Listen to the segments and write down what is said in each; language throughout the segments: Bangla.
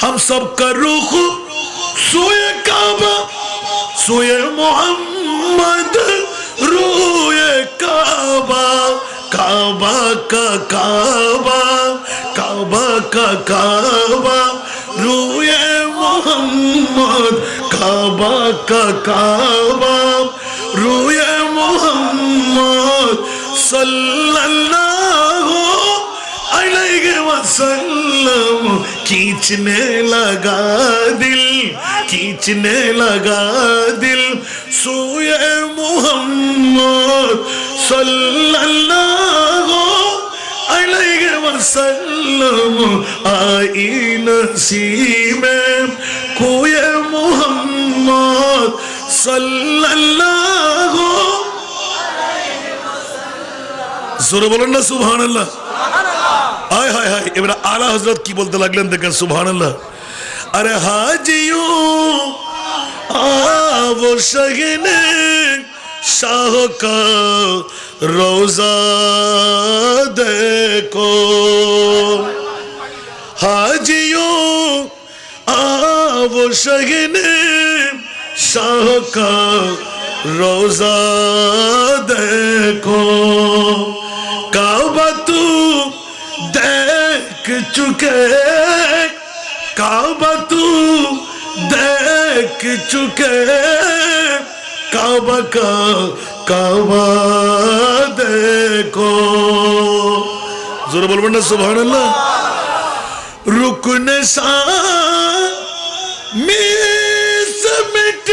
हम सब का रुख सोए काबा सोए मोहम्मद रोए काबा काबा का काबा काबा का काबा रोए मोहम्मद काबा का काबा रोए मोहम्मद सल्लल्लाहु अलैहि वसल्लम खींचने लगा दिल खींचने लगा दिल सोए मोहम्मद सल्लल्लाहु अलैहि वसल्लम आई नसीब कोए मोहम्मद सल्लल्लाहु जोर बोलन ना सुभान अल्लाह আয়, হায় হায়। এবার আলা হজরত কি বলতে লাগলেন দেখেন সুভান আল্লাহ আরে হাজিও আবো সগনে কা রোজা দেখো। হাজিও আবো সগনে শাহ রোজা দেখো। কাবা चुके काबा तू देख चुके काबा का काबा देखो। ज़ोर बोल ना सुबह अल्लाह रुकन सा मिट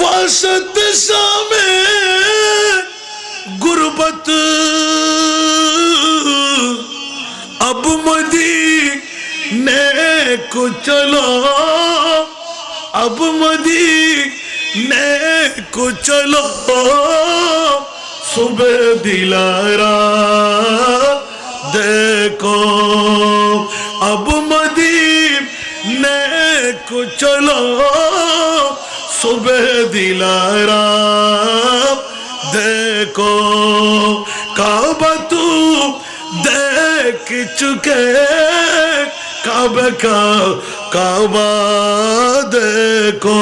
वासत सा में गुरबत अब मदीने को चलो अब मदीने को चलो सुबह दिलारा देखो अब मदीने को चलो सुबह दिलारा देखो काबा तू কিছুকে কাবে কাবা দেখো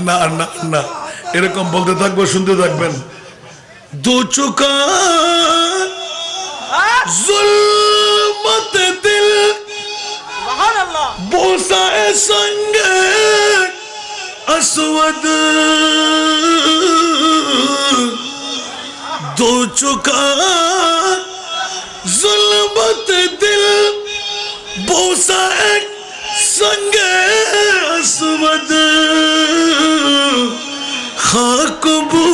না না না এরকম বলতে থাকব শুনতে থাকবেন। দু চুকা জুলমত দিল। বোসায় সঙ্গে আসবদ দু চুকা জুলমত দিল। বোসায় সঙ্গে আসবদ খাকবু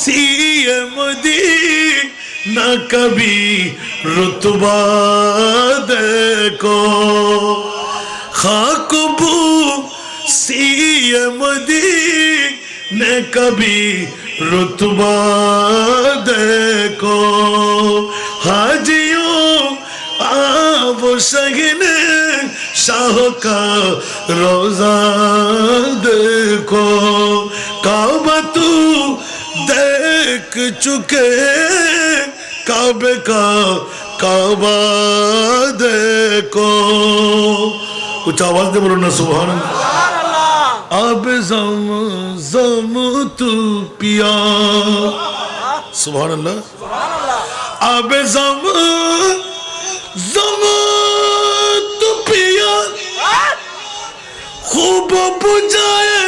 সিয়মদি না কবি রতবা দেখো। খাকবু সিয়মদি না কবি রতবা দেখো। হাজিও আব সগনে শাহ কা রোজা দেখো। लग चुके काबे का काबा देखो। कुछ आवाज़ दे बोलो ना सुबह अब जम जम तू पिया। सुबह अब जम जम तू पिया। हाँ। खूब बुझाए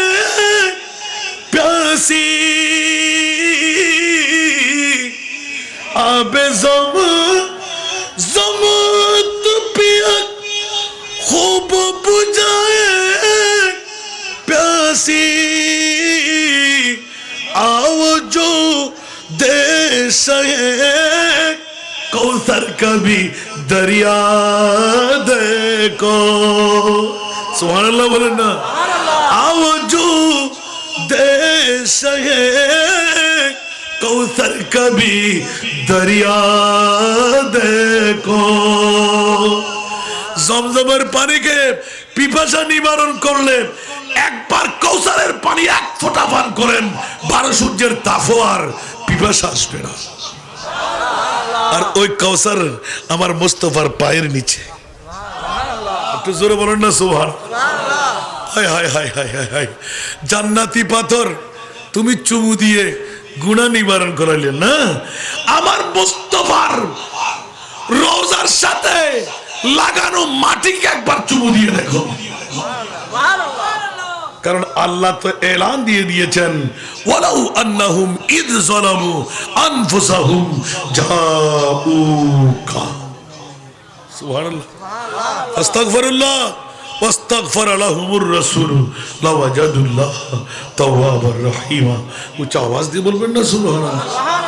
प्यासी آب زمان زمان تو پیا خوب بجائے پیاسی آؤ جو دیش ہے کوثر کبھی دریا دیکھو سبحان اللہ بولنا آؤ جو دیش ہے कौसर कभी दरिया देखो জমজমের পানিকে পিপাসা নিবারণ করলে একবার কৌসারের পানি এক ফোঁটা পান করেন বারো সূর্যের তাফও আর পিপাসা আসবে না আর ওই কৌসার আমার মোস্তফার পায়ের নিচে একটু জোরে বলেন না সুভান হায় হায় হায় হায় হায় হায় জান্নাতি পাথর তুমি চুমু দিয়ে গুণা নিবারণ করাইলে না? আমার মোস্তফার রোজার সাথে লাগানো মাটিকে একবার চুমু দিয়ে দেখো। কারণ আল্লাহ তো এলান দিয়ে দিয়েছেন, ওয়ালাউ ইদ উচ্চ আওয়াজ দিয়ে বলবেন না সুলহান